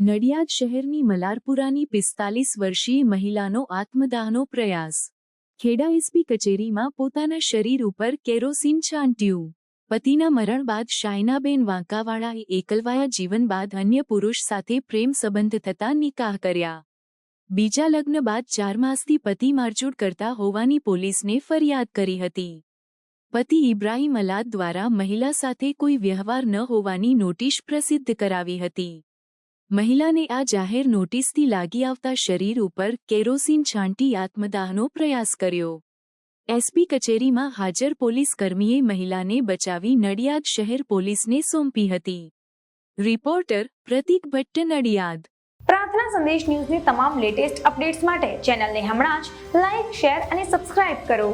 નડિયાદ શહેરની મલારપુરાની પિસ્તાલીસ વર્ષીય મહિલાનો આત્મદાહનો પ્રયાસ. ખેડા એસપી કચેરીમાં પોતાના શરીર ઉપર કેરોસીન છાંટ્યું. પતિના મરણ બાદ શાયનાબેન વાંકાવાળાએ એકલવાયા જીવન બાદ અન્ય પુરુષ સાથે પ્રેમ સંબંધ થતા નિકાહ કર્યા. બીજા લગ્ન બાદ ચાર માસથી પતિ મારચૂડ કરતા હોવાની પોલીસને ફરિયાદ કરી હતી. પતિ ઇબ્રાહિમ અલાદ દ્વારા મહિલા સાથે કોઈ વ્યવહાર ન હોવાની નોટિસ પ્રસિદ્ધ કરાવી હતી. મહિલાને આ જાહેર નોટિસથી લાગી આવતા શરીર ઉપર કેરોસીન છાંટી આત્મદાહનો પ્રયાસ કર્યો. એસપી કચેરીમાં હાજર પોલીસ કર્મીએ મહિલાને બચાવી નડિયાદ શહેર પોલીસને સોંપી હતી. રિપોર્ટર પ્રતીક ભટ્ટ નડિયાદ. પ્રાર્થના સંદેશ ન્યૂઝની તમામ લેટેસ્ટ અપડેટ્સ માટે ચેનલને હમણાં જ લાઇક શેર અને સબસ્ક્રાઇબ કરો.